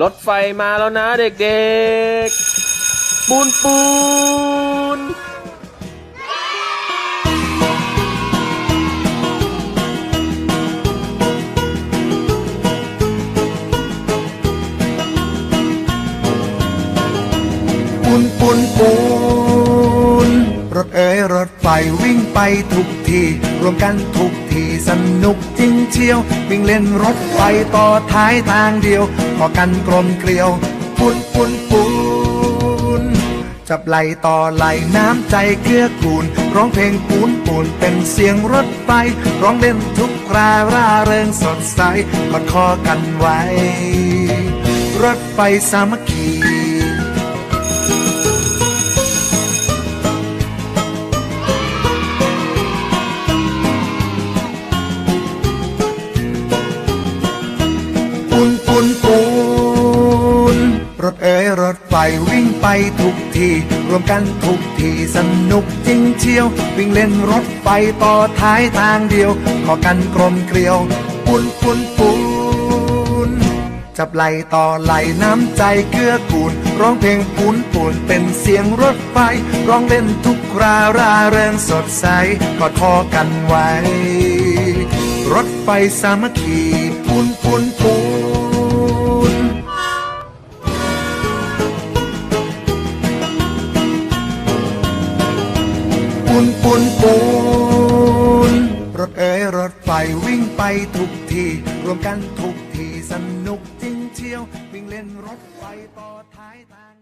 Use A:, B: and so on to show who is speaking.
A: รถไฟมาแล้วนะเด็กๆ ปูนปูน
B: ปูนปูนปูนรถเอ ไฟวิ่งไปทุกที รวมกันทุกทีสนุกจริงเชียว วิ่งเล่นรถไฟต่อท้ายทางเดียวพอกันกลมเกลียวปูนปูนปูนจับไหลต่อไหลน้ำใจเกื้อกูล ร้องเพลงปูนปูนเป็นเสียงรถไฟ ร้องเล่นทุกคราร่าเริงสดใสกอดคอกันไว้ รถไฟสามัคคี รถเอ๋ยรถไฟวิ่งไปทุกที รวมกันทุกทีสนุกจริงเชียว วิ่งเล่นรถไฟต่อท้ายทางเดียว ขอกันกลมเกลียวปูนปูนปูนจับไหลต่อไหลน้ำใจเกื้อกูล ร้องเพลงปูนปูนเป็นเสียงรถไฟ ร้องเล่นทุกคราร่าเริงสดใสกอดคอกันไว้ รถไฟสามัคคีปูนปูนปูน ปูนปูนปูนรถเอ๋ยรถไฟวิ่งไปทุกทีรวมกันทุกทีสนุกจริงเชียว วิ่งเล่นรถไฟต่อท้ายทาง